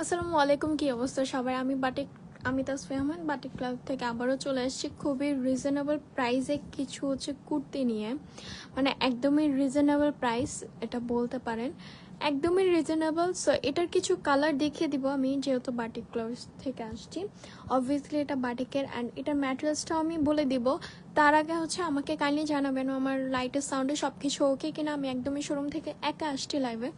আসসালামু আলাইকুম, কি অবস্থা সবাই? আমি বাটিক, আমি তাসফি আহমেদ, বাটিক ক্লাব থেকে আবারও চলে এসেছি খুবই রিজনেবল প্রাইসে কিছু হচ্ছে কুর্তি নিয়ে। মানে একদমই রিজনেবল প্রাইস এটা বলতে পারেন। একদমই রিজনেবল সো এটার কিছু কালার দেখিয়ে দিব আমি, যেহেতু বাটিক ক্লাব থেকে আসছি। অবভিয়াসলি এটা বাটিকের অ্যান্ড এটার ম্যাটেরিয়ালসটাও আমি বলে দিব। তার আগে হচ্ছে আমাকে কাইন্ডলি জানাবেন, আমার লাইটের সাউন্ডে সব কিছু ওকে কিনা? আমি একদমই শোরুম থেকে একা আসছি লাইভে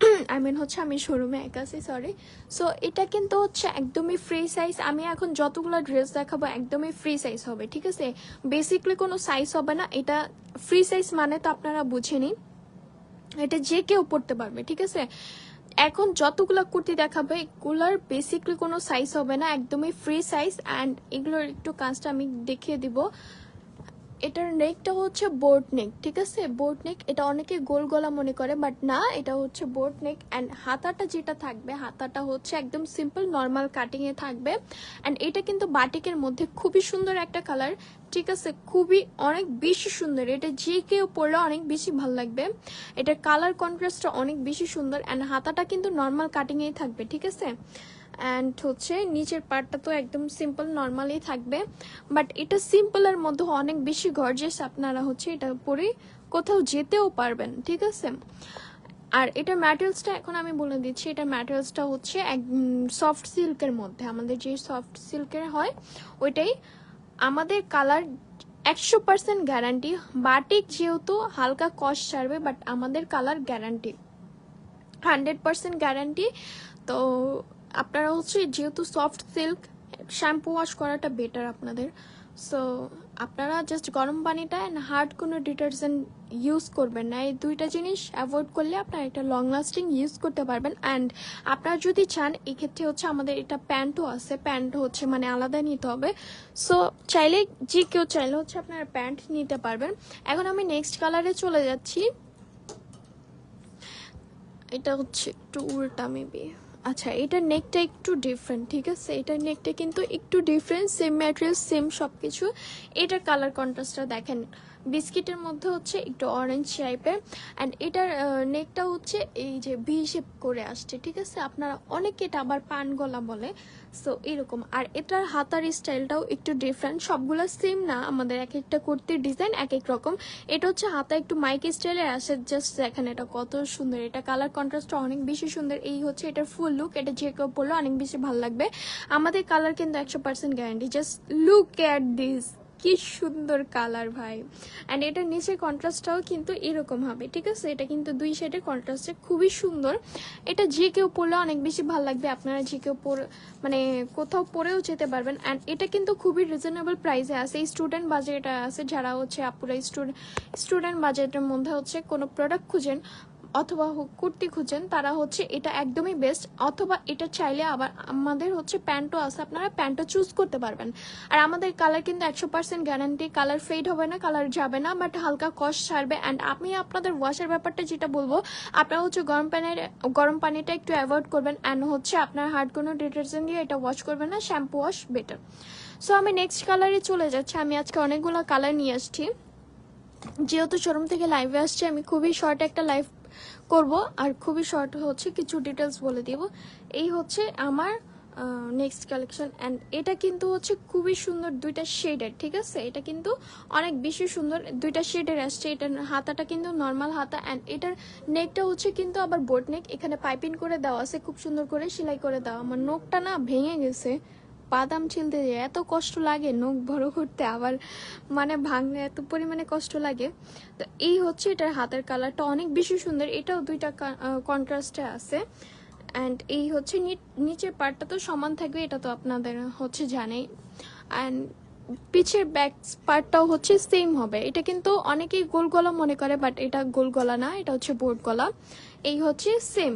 আই মিন হচ্ছে আমি শোরুমে একা আছি সরি সো এটা কিন্তু হচ্ছে একদমই ফ্রি সাইজ আমি এখন যতগুলো ড্রেস দেখাবো, একদমই ফ্রি সাইজ হবে, ঠিক আছে? বেসিকলি কোনো সাইজ হবে না। এটা ফ্রি সাইজ মানে তো আপনারা বুঝে নিন এটা যে কেউ পড়তে পারবে, ঠিক আছে? এখন যতগুলো কুর্তি দেখাবে, এগুলোর বেসিকলি কোনো সাইজ হবে না, একদমই ফ্রি সাইজ অ্যান্ড এগুলোর একটু কাজটা আমি দেখিয়ে দিব। এটার নেকটা হচ্ছে বোট নেক ঠিক আছে? বোট নেক এটা অনেকে গোল গলা মনে করে বাট না, এটা হচ্ছে বোট নেক অ্যান্ড হাতাটা যেটা থাকবে, হাতাটা হচ্ছে একদম সিম্পল নর্মাল কাটিং এ থাকবে অ্যান্ড এটা কিন্তু বাটিকের মধ্যে খুবই সুন্দর একটা কালার ঠিক আছে? খুবই অনেক বেশি সুন্দর, এটা যে কেউ পরলে অনেক বেশি ভালো লাগবে এটার কালার কন্ট্রাস্টটা অনেক বেশি সুন্দর অ্যান্ড হাতাটা কিন্তু নর্মাল কাটিং এই থাকবে, ঠিক আছে? অ্যান্ড হচ্ছে নিচের পার্টটা তো একদম সিম্পল নর্মালি থাকবে। বাট এটা সিম্পলের মধ্যে অনেক বেশি গর্জেস আপনারা হচ্ছে এটা পরে কোথাও যেতেও পারবেন, ঠিক আছে? আর এটা ম্যাটেরিয়ালসটা এখন আমি বলে দিচ্ছি, এটা ম্যাটেরিয়ালসটা হচ্ছে এক সফট সিল্কের মধ্যে। আমাদের যে সফট সিল্কের হয়, ওইটাই আমাদের কালার একশো পার্সেন্ট গ্যারান্টি বাটিক যেহেতু হালকা কস্ট ছাড়বে বাট আমাদের colour guarantee hundred percent guarantee তো আপনারা হচ্ছে যেহেতু সফট সিল্ক শ্যাম্পু ওয়াশ করাটা বেটার আপনাদের। সো আপনারা জাস্ট গরম পানিটা অ্যান্ড হার্ড কোনো ডিটারজেন্ট ইউজ করবেন না। এই দুইটা জিনিস অ্যাভয়েড করলে আপনারা এটা লং লাস্টিং ইউজ করতে পারবেন। অ্যান্ড আপনারা যদি চান, এক্ষেত্রে হচ্ছে আমাদের এটা প্যান্টও আছে। প্যান্ট হচ্ছে মানে আলাদা নিতে হবে। সো চাইলে যে কেউ চাইলে হচ্ছে আপনারা প্যান্ট নিতে পারবেন। এখন আমি নেক্সট কালারে চলে যাচ্ছি। এটা হচ্ছে একটু উল্টা মেবি আচ্ছা এটার নেকটা একটু ডিফারেন্ট ঠিক আছে? এটার নেকটা কিন্তু একটু ডিফারেন্ট সেম ম্যাটেরিয়াল সেম সব কিছু এটার কালার কন্ট্রাস্টটা দেখেন, বিস্কিটের মধ্যে হচ্ছে একটু অরেঞ্জ টাইপের অ্যান্ড এটার নেকটা হচ্ছে এই যে ভি শেপ করে আসছে, ঠিক আছে? আপনারা অনেকে এটা আবার পান গলা বলে সো এরকম। আর এটার হাতার স্টাইলটাও একটু ডিফারেন্ট সবগুলো সেম না, আমাদের এক একটা কুর্তির ডিজাইন এক এক রকম। এটা হচ্ছে হাতা একটু মাইক স্টাইলের আসে জাস্ট দেখেন এটা কত সুন্দর। এটা কালার কন্ট্রাস্টটা অনেক বেশি সুন্দর, এই হচ্ছে এটার ফুল লুক এটা যে কেউ পড়লে অনেক বেশি ভালো লাগবে। আমাদের কালার কিন্তু একশো percent guarantee just look at this কি সুন্দর কালার ভাই। অ্যান্ড এটার নিচের কন্ট্রাস্টটাও কিন্তু এরকম হবে, ঠিক আছে? এটা কিন্তু দুই সাইডের কন্ট্রাস্টে খুবই সুন্দর। এটা যে কেউ পরলে অনেক বেশি ভালো লাগবে। আপনারা যে কেউ পরে মানে কোথাও পরেও যেতে পারবেন। অ্যান্ড এটা কিন্তু খুবই রিজনেবল প্রাইসে আছে। স্টুডেন্ট বাজেট আছে। যারা হচ্ছে আপুরা স্টুডেন্ট বাজেটের মধ্যে হচ্ছে কোনো প্রোডাক্ট খুঁজেন অথবা কুর্তি খুঁজেন, তারা হচ্ছে এটা একদমই বেস্ট অথবা এটা চাইলে আবার আমাদের হচ্ছে প্যান্টও আছে, আপনারা প্যান্টও চুজ করতে পারবেন। আর আমাদের কালার কিন্তু একশো পার্সেন্ট গ্যারান্টি কালার ফেড হবে না কালার যাবে না বাট হালকা কস্ট ছাড়বে। অ্যান্ড আমি আপনাদের ওয়াশের ব্যাপারটা যেটা বলব, আপনারা হচ্ছে গরম পানির, গরম পানিটা একটু অ্যাভয়েড করবেন। অ্যান্ড হচ্ছে আপনার হার্ড কোনো ডিটারজেন্ট দিয়ে এটা ওয়াশ করবেন না শ্যাম্পু ওয়াশ বেটার সো আমি নেক্সট কালারে চলে যাচ্ছি। আমি আজকে অনেকগুলো কালার নিয়ে আসছি। যেহেতু শোরুম থেকে লাইভে আসছে, আমি খুবই শর্ট একটা লাইভ করব, আর খুবই শর্ট হচ্ছে, কিছু ডিটেলস বলে দিব। এই হচ্ছে আমার নেক্সট কালেকশন অ্যান্ড এটা কিন্তু হচ্ছে খুবই সুন্দর দুইটা শেডের ঠিক আছে? এটা কিন্তু অনেক বেশি সুন্দর, দুইটা শেডের আসছে, এটার হাতাটা কিন্তু নর্মাল হাতা অ্যান্ড এটার নেকটা হচ্ছে কিন্তু আবার বোট নেক এখানে পাইপিং করে দেওয়া আছে, খুব সুন্দর করে, সেলাই করে দেওয়া। আমার নোকটা না ভেঙে গেছে। বাদাম ছিলতে যে এত কষ্ট লাগে নখ বড় করতে, আবার মানে ভাঙলে এত পরিমাণে কষ্ট লাগে। তো এই হচ্ছে এটার হাতের কালারটা অনেক বেশি সুন্দর। এটাও দুইটা কন্ট্রাস্টে আছে। অ্যান্ড এই হচ্ছে নিচের পার্টটা তো সমান থাকবে, এটা তো আপনাদের হচ্ছে জানেই। অ্যান্ড পিছের ব্যাক পার্টটাও হচ্ছে সেম হবে। এটা কিন্তু অনেকেই গোল গলা মনে করে বাট এটা গোল গলা না, এটা হচ্ছে বোর্ড গলা। এই হচ্ছে সেম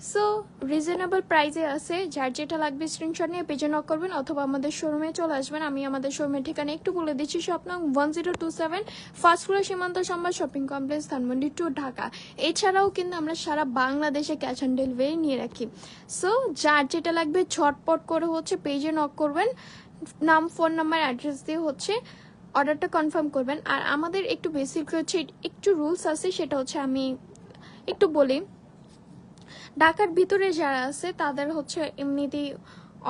সো রিজনেবল প্রাইসে আছে, যার যেটা লাগবে স্ক্রিনশট নিয়ে পেজে নক করবেন অথবা আমাদের শোরুমে চলে আসবেন। আমি আমাদের শোরুমের ঠিকানা একটু বলে দিচ্ছি, Swapno one zero two seven first floor Shimanto Shambhar shopping complex Dhanmondi two Dhaka. এছাড়াও কিন্তু আমরা সারা বাংলাদেশে ক্যাশ অন ডেলিভারি নিয়ে রাখি। সো যার যেটা লাগবে ছটপট করে হচ্ছে পেজে নক করবেন। নাম ফোন নাম্বার অ্যাড্রেস দিয়ে হচ্ছে অর্ডারটা কনফার্ম করবেন। আর আমাদের একটু বেসিক হচ্ছে, একটু রুলস আছে, সেটা হচ্ছে আমি একটু বলি। ঢাকার ভিতরে যারা আছে, তাদের হচ্ছে এমনিতেই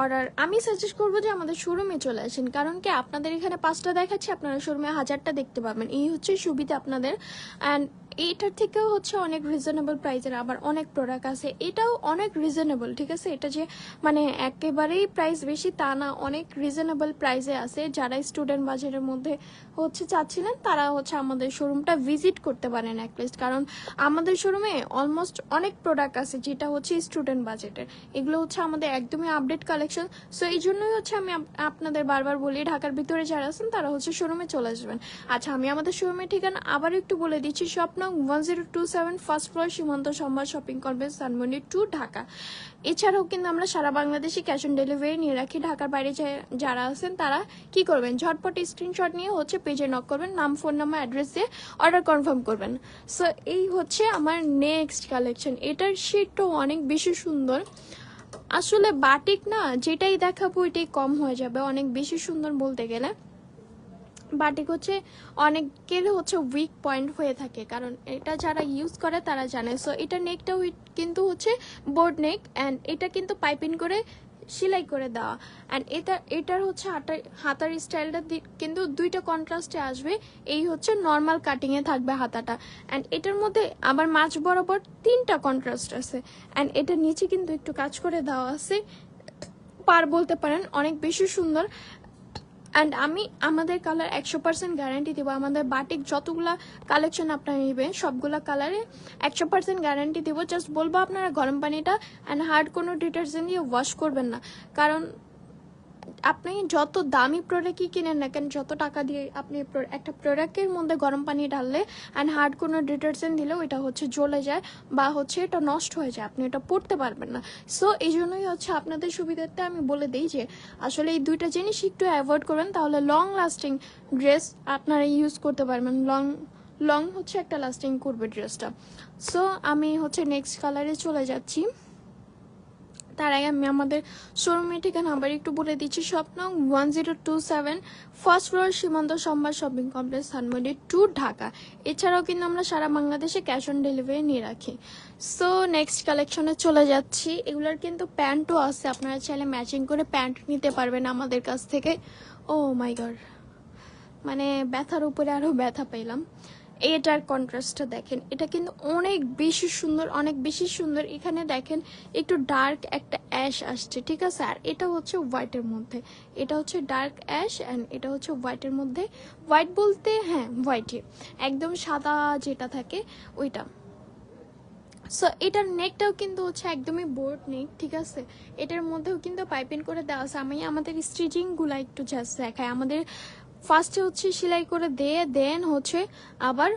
অর্ডার আমি সাজেস্ট করব যে আমাদের শোরুমে চলে আসেন। কারণ কি, আপনাদের এখানে পাঁচটা দেখাচ্ছি, আপনারা শোরুমে হাজারটা দেখতে পাবেন। এই হচ্ছে সুবিধা আপনাদের। অ্যান্ড এইটার থেকেও হচ্ছে অনেক রিজনেবল প্রাইসের আবার অনেক প্রোডাক্ট আছে। এটাও অনেক রিজনেবল ঠিক আছে? এটা যে মানে একেবারেই প্রাইস বেশি তা না, অনেক রিজনেবল প্রাইসে আছে। যারা স্টুডেন্ট বাজারের মধ্যে হচ্ছে চাচ্ছিলেন, তারা হচ্ছে আমাদের শোরুমটা ভিজিট করতে পারেন অ্যাটলিস্ট কারণ আমাদের শোরুমে অলমোস্ট অনেক প্রোডাক্ট আছে যেটা হচ্ছে স্টুডেন্ট বাজেটের এগুলো হচ্ছে আমাদের একদমই আপডেট কালেকশন সো এই জন্যই হচ্ছে আমি আপ- আপনাদের বারবার বলি, ঢাকার ভিতরে যারা আছেন, তারা হচ্ছে শোরুমে চলে আসবেন। আচ্ছা আমি আমাদের শোরুমের ঠিকানা আবার একটু বলে দিচ্ছি। Swapno one zero two seven first floor Shimanto Shambhar shopping complex Dhanmondi two Dhaka এছাড়াও কিন্তু আমরা সারা বাংলাদেশে ক্যাশ অন ডেলিভারি নিয়ে রাখি। ঢাকার বাইরে যারা আছেন, তারা কি করবেন? ঝটপট স্ক্রিনশট নিয়ে হচ্ছে পেজে নক করবেন, নাম ফোন নাম্বার অ্যাড্রেস দিয়ে অর্ডার কনফার্ম করবেন। সো এই হচ্ছে আমার নেক্সট কালেকশন এটার শেডটাও অনেক বেশি সুন্দর। আসলে বাটিক না, যেটাই দেখাবো ওইটাই কম হয়ে যাবে অনেক বেশি সুন্দর বলতে গেলে। বাটিক হচ্ছে অনেকের হচ্ছে উইক পয়েন্ট হয়ে থাকে। কারণ এটা যারা ইউজ করে, তারা জানে। সো এটা নেকটা কিন্তু হচ্ছে বোর্ড নেক অ্যান্ড এটা কিন্তু পাইপিং করে সেলাই করে দেওয়া। অ্যান্ড এটা, এটার হচ্ছে হাতার হাতার স্টাইলটা কিন্তু দুইটা কন্ট্রাস্টে আসবে। এই হচ্ছে নর্মাল কাটিংয়ে থাকবে হাতাটা। অ্যান্ড এটার মধ্যে আবার মাছ বরাবর তিনটা কন্ট্রাস্ট আছে। অ্যান্ড এটা নিচে কিন্তু একটু কাজ করে দেওয়া আছে। পার বলতে পারেন, অনেক বেশি সুন্দর। অ্যান্ড আমি আমাদের কালার একশো পার্সেন্ট গ্যারান্টি দেবো। আমাদের বাটিক যতগুলো কালেকশন আপনারা নেবেন, সবগুলো কালারে একশো পার্সেন্ট গ্যারান্টি দেবো। জাস্ট বলব আপনারা গরম পানিটা অ্যান্ড হার্ড কোনো ডিটারজেন্ট দিয়ে ওয়াশ করবেন না। কারণ আপনি যত দামি প্রোডাক্টই কিনেন না কেন, যত টাকা দিয়ে আপনি একটা প্রোডাক্টের মধ্যে গরম পানি ঢাললে অ্যান্ড হার্ড কোনো ডিটারজেন্ট দিলেও এটা হচ্ছে জ্বলে যায় বা হচ্ছে এটা নষ্ট হয়ে যায়, আপনি এটা পড়তে পারবেন না। সো এই জন্যই হচ্ছে আপনাদের সুবিধার্থে আমি বলে দিই যে, আসলে এই দুইটা জিনিস একটু অ্যাভয়েড করবেন, তাহলে লং লাস্টিং ড্রেস আপনারা ইউজ করতে পারবেন। লং লং হচ্ছে একটা লাস্টিং করবে ড্রেসটা সো আমি হচ্ছে নেক্সট কালারে চলে যাচ্ছি। তার আগে আমি আমাদের শোরুমের ঠিকানা আবার একটু বলে দিচ্ছি। Swapno one zero two seven first floor Shimanto Shambhar shopping complex Dhanmondi two Dhaka. এছাড়াও কিন্তু আমরা সারা বাংলাদেশে ক্যাশ অন ডেলিভারি নিয়ে রাখি। সো নেক্সট কালেকশনে চলে যাচ্ছি। এগুলোর কিন্তু প্যান্টও আছে। আপনারা চাইলে ম্যাচিং করে প্যান্ট নিতে পারবেন আমাদের কাছ থেকে। ও মাই গড মানে ব্যথার উপরে আরও ব্যথা পেলাম এটার কন্ট্রাস্টটা দেখেন। এটা কিন্তু অনেক বেশি সুন্দর, অনেক বেশি সুন্দর। এখানে দেখেন একটু ডার্ক একটা অ্যাশ আসছে, ঠিক আছে? আর এটা হচ্ছে হোয়াইটের মধ্যে। এটা হচ্ছে ডার্ক অ্যাশ অ্যান্ড এটা হচ্ছে হোয়াইটের মধ্যে। হোয়াইট বলতে হ্যাঁ হোয়াইটই একদম সাদা যেটা থাকে, ওইটা। সো এটার নেকটাও কিন্তু হচ্ছে একদমই বোর্ড নেক ঠিক আছে? এটার মধ্যেও কিন্তু পাইপিং করে দেওয়া আছে। আমি আমাদের স্টিচিংগুলো একটু জাস্ট দেখাই। আমাদের ফার্স্টে হচ্ছে সেলাই করে দিয়ে দেন হচ্ছে আবার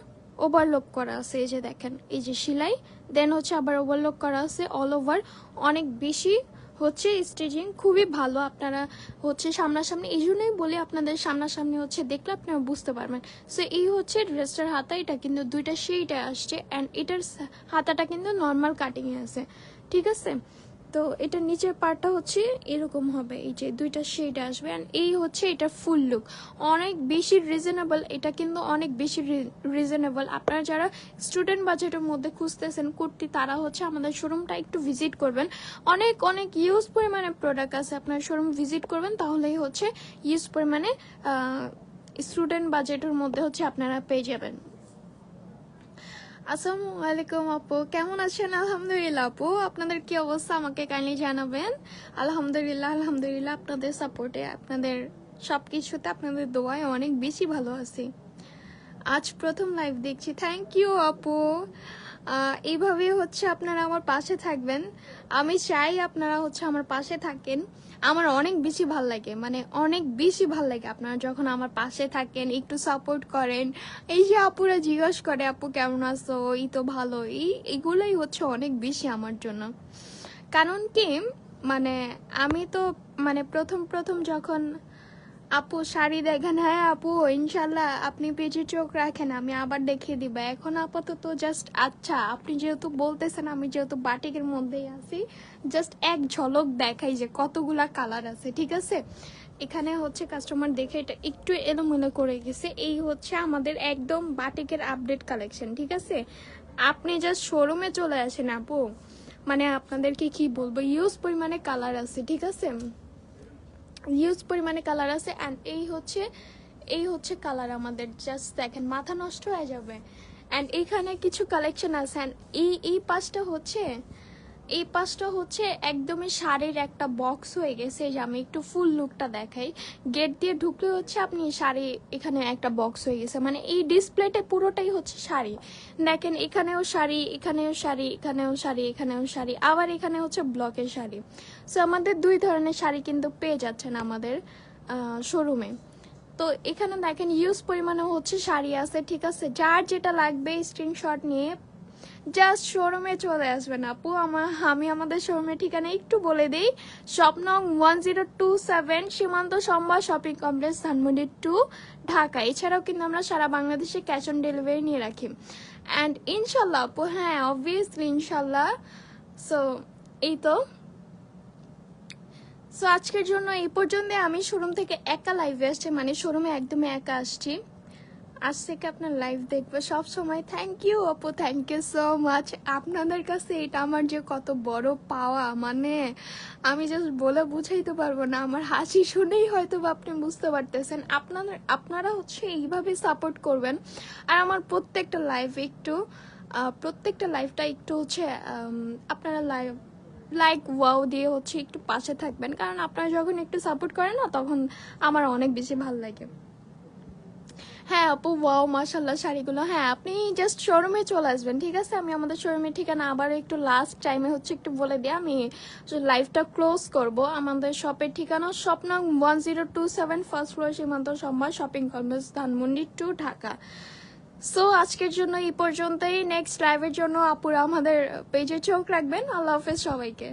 ওভারলোক করা আছে। এই যে দেখেন, এই যে সেলাই দেন হচ্ছে আবার ওভারলোক করা আছে অল ওভার অনেক বেশি হচ্ছে স্টিচিং খুবই ভালো। আপনারা হচ্ছে সামনাসামনি, এই জন্যই বলি আপনাদের সামনাসামনি হচ্ছে দেখলে আপনারা বুঝতে পারবেন। সো এই হচ্ছে ড্রেসটার হাতা, এটা কিন্তু দুইটা সেইটা আসছে অ্যান্ড এটার হাতাটা কিন্তু নর্মাল কাটিংয়ে আছে। ঠিক আছে? তো এটা নিচের পার্টটা হচ্ছে এরকম হবে। এই যে দুইটা শেড আসবে অ্যান্ড এই হচ্ছে এটা ফুল লুক অনেক বেশি রিজনেবল এটা কিন্তু অনেক বেশি রিজনেবল আপনারা যারা স্টুডেন্ট বাজেটের মধ্যে খুঁজতেছেন, কুর্তি, তারা হচ্ছে আমাদের শোরুমটা একটু ভিজিট করবেন। অনেক অনেক ইউজ পরিমাণে প্রোডাক্ট আছে, আপনার শোরুম ভিজিট করবেন, তাহলেই হচ্ছে ইউজ পরিমাণে স্টুডেন্ট বাজেটের মধ্যে হচ্ছে আপনারা পেয়ে যাবেন। আসসালামু আলাইকুম আপু। কেমন আছেন? আলহামদুলিল্লাহ আপু। আপনাদের কি অবস্থা? আমাকে কাইন্ডলি জানাবেন। আলহামদুলিল্লাহ আলহামদুলিল্লাহ। আপনাদের সাপোর্টে আপনাদের সব কিছুতে আপনাদের দোয়ায় অনেক বেশি ভালো আছি। আজ প্রথম লাইভ দেখছি। থ্যাংক ইউ আপু। এইভাবে হচ্ছে আপনারা আমার পাশে থাকবেন। আমি চাই আপনারা হচ্ছে আমার পাশে থাকেন। আমার অনেক বেশি ভালো লাগে মানে অনেক বেশি ভালো লাগে আপনারা যখন আমার পাশে থাকেন, একটু সাপোর্ট করেন। এই যে আপুরা জিজ্ঞেস করে, আপু, কেমন আছো? এই তো ভালো। এই, এগুলোই হচ্ছে অনেক বেশি আমার জন্য। কারণ কি মানে আমি তো মানে প্রথম প্রথম যখন আপু, শাড়ি দেখেন। হ্যাঁ আপু, ইনশাল্লাহ আপনি পেজে চোখ রাখেন, আমি আবার দেখিয়ে দিব। এখন আপাতত জাস্ট আচ্ছা আপনি যেহেতু বলতেছেন, আমি যেহেতু বাটিকের মধ্যেই আছি জাস্ট এক ঝলক দেখাই যে কতগুলা কালার আছে, ঠিক আছে? এখানে হচ্ছে কাস্টমার দেখে এটা একটু এলোমেলো করে গেছে। এই হচ্ছে আমাদের একদম বাটিকের আপডেট কালেকশন ঠিক আছে? আপনি জাস্ট শোরুমে চলে আসেন, আপু। মানে আপনাদেরকে কি বলব ইউজ পরিমাণে কালার আছে, ঠিক আছে? ইউজ পরিমাণে কালার আছে অ্যান্ড এই হচ্ছে এই হচ্ছে কালার আমাদের জাস্ট দেখেন, মাথা নষ্ট হয়ে যাবে। অ্যান্ড এইখানে কিছু কালেকশন আছে অ্যান্ড এই এই পাঁচটা হচ্ছে এই পাঁচটা হচ্ছে একদমই শাড়ির একটা বক্স হয়ে গেছে যে আমি একটু ফুল লুকটা দেখাই। গেট দিয়ে ঢুকলে হচ্ছে আপনি শাড়ি এখানে একটা বক্স হয়ে গেছে। মানে এই ডিসপ্লেটা পুরোটাই হচ্ছে শাড়ি। দেখেন, এখানেও শাড়ি এখানেও শাড়ি এখানেও শাড়ি এখানেও শাড়ি, আবার এখানে হচ্ছে ব্লকের শাড়ি। সো আমাদের দুই ধরনের শাড়ি কিন্তু পেয়ে যাচ্ছেন আমাদের শোরুমে তো এখানে দেখেন ইউজ পরিমাণে হচ্ছে শাড়ি আছে, ঠিক আছে? যার যেটা লাগবে স্ক্রিনশট নিয়ে জাস্ট শোরুমে চলে আসবেন আপু। আমার, আমি আমাদের শোরুমের ঠিকানা একটু বলে দিই। Swapno one zero two seven Shimanto Shambhar shopping complex, Dhanmondi two Dhaka. এছাড়াও কিন্তু আমরা সারা বাংলাদেশে ক্যাশ অন ডেলিভারি নিয়ে রাখি। অ্যান্ড ইনশাল্লাহ আপু হ্যাঁ অবভিয়াসলি ইনশাল্লাহ। সো এই তো। সো আজকের জন্য এই পর্যন্ত আমি শোরুম থেকে একা লাইভে আসছি মানে শোরুমে একদমই একা আসছি। আজ থেকে আপনার লাইভ দেখব। সব সময় thank you Apu. Thank you so much আপনাদের কাছে এটা আমার যে কত বড় পাওয়া মানে আমি জাস্ট বলে বুঝাইতে পারব না। আমার হাসি শুনেই হয়তো বা আপনি বুঝতে পারতেছেন। আপনাদের, আপনারা হচ্ছে এইভাবে সাপোর্ট করবেন। আর আমার প্রত্যেকটা লাইভ একটু প্রত্যেকটা লাইভটা একটু হচ্ছে আপনারা লাইভ লাইক ওয়াও দিয়ে হচ্ছে একটু পাশে থাকবেন। কারণ আপনারা যখন একটু সাপোর্ট করেন না, তখন আমার অনেক বেশি ভালো লাগে। আপু, ওয়াও মাশাল্লাহ শাড়িগুলো। হ্যাঁ আপনি জাস্ট শোরুমে চলে আসবেন, ঠিক আছে? আমি আমাদের শোরুমের ঠিকানা আবার একটু লাস্ট টাইমে হচ্ছে একটু বলে দিই। আমি লাইভটা ক্লোজ করব, আমাদের শপের ঠিকানা Swapno one zero two seven first floor Shimanto Shambhar shopping complex Dhanmondi two Dhaka. So আজকের জন্য এই পর্যন্তই। নেক্সট লাইভের জন্য আপুরা আমাদের পেজে চোখ রাখবেন। আল্লাহ হাফেজ সবাইকে।